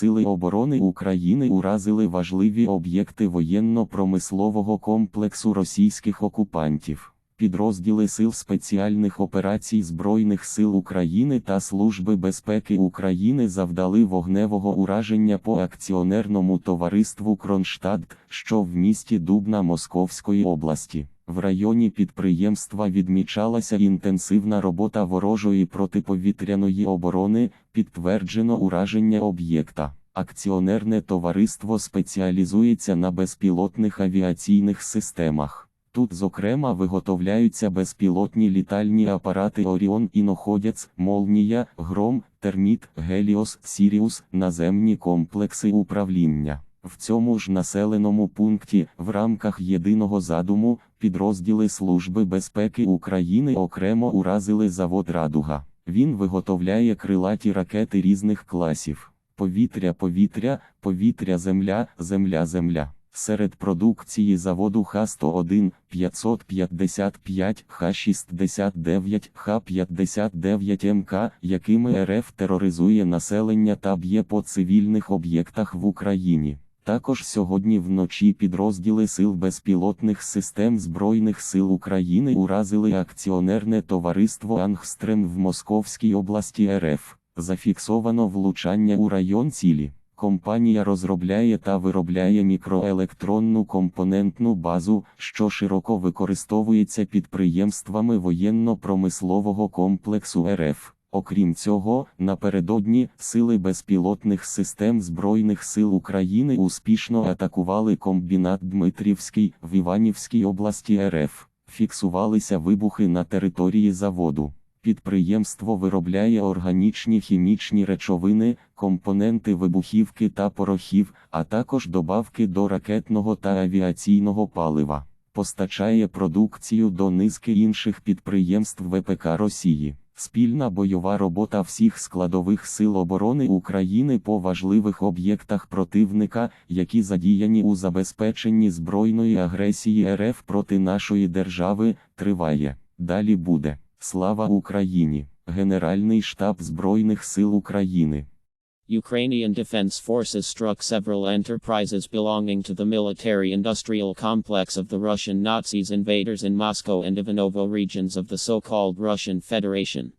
Сили оборони України уразили важливі об'єкти воєнно-промислового комплексу російських окупантів. Підрозділи Сил спеціальних операцій Збройних сил України та Служби безпеки України завдали вогневого ураження по акціонерному товариству Кронштадт, що в місті Дубна Московської області. В районі підприємства відмічалася інтенсивна робота ворожої протиповітряної оборони, підтверджено ураження об'єкта. Акціонерне товариство спеціалізується на безпілотних авіаційних системах. Тут, зокрема, виготовляються безпілотні літальні апарати Оріон Іноходець, Молнія, Гром, Терміт, Геліос, Сіріус, наземні комплекси управління. В цьому ж населеному пункті, в рамках єдиного задуму, підрозділи Служби безпеки України окремо уразили завод Радуга. Він виготовляє крилаті ракети різних класів: повітря-повітря, повітря-земля, земля-земля. Серед продукції заводу Х-101, 555, Х-69, Х-59 МК, якими РФ тероризує населення та б'є по цивільних об'єктах в Україні. Також сьогодні вночі підрозділи Сил безпілотних систем Збройних сил України уразили акціонерне товариство Ангстрем в Московській області РФ. Зафіксовано влучання у район цілі. Компанія розробляє та виробляє мікроелектронну компонентну базу, що широко використовується підприємствами воєнно-промислового комплексу РФ. Окрім цього, напередодні сили безпілотних систем Збройних сил України успішно атакували комбінат Дмитрівський в Іванівській області РФ. Фіксувалися вибухи на території заводу. Підприємство виробляє органічні хімічні речовини, компоненти вибухівки та порохів, а також добавки до ракетного та авіаційного палива. Постачає продукцію до низки інших підприємств ВПК Росії. Спільна бойова робота всіх складових сил оборони України по важливих об'єктах противника, які задіяні у забезпеченні збройної агресії РФ проти нашої держави, триває. Далі буде. Слава Україні! Генеральний штаб Збройних сил України. Ukrainian Defense Forces struck several enterprises belonging to the military industrial complex of the Russian Nazis invaders in Moscow and Ivanovo regions of the so called Russian Federation.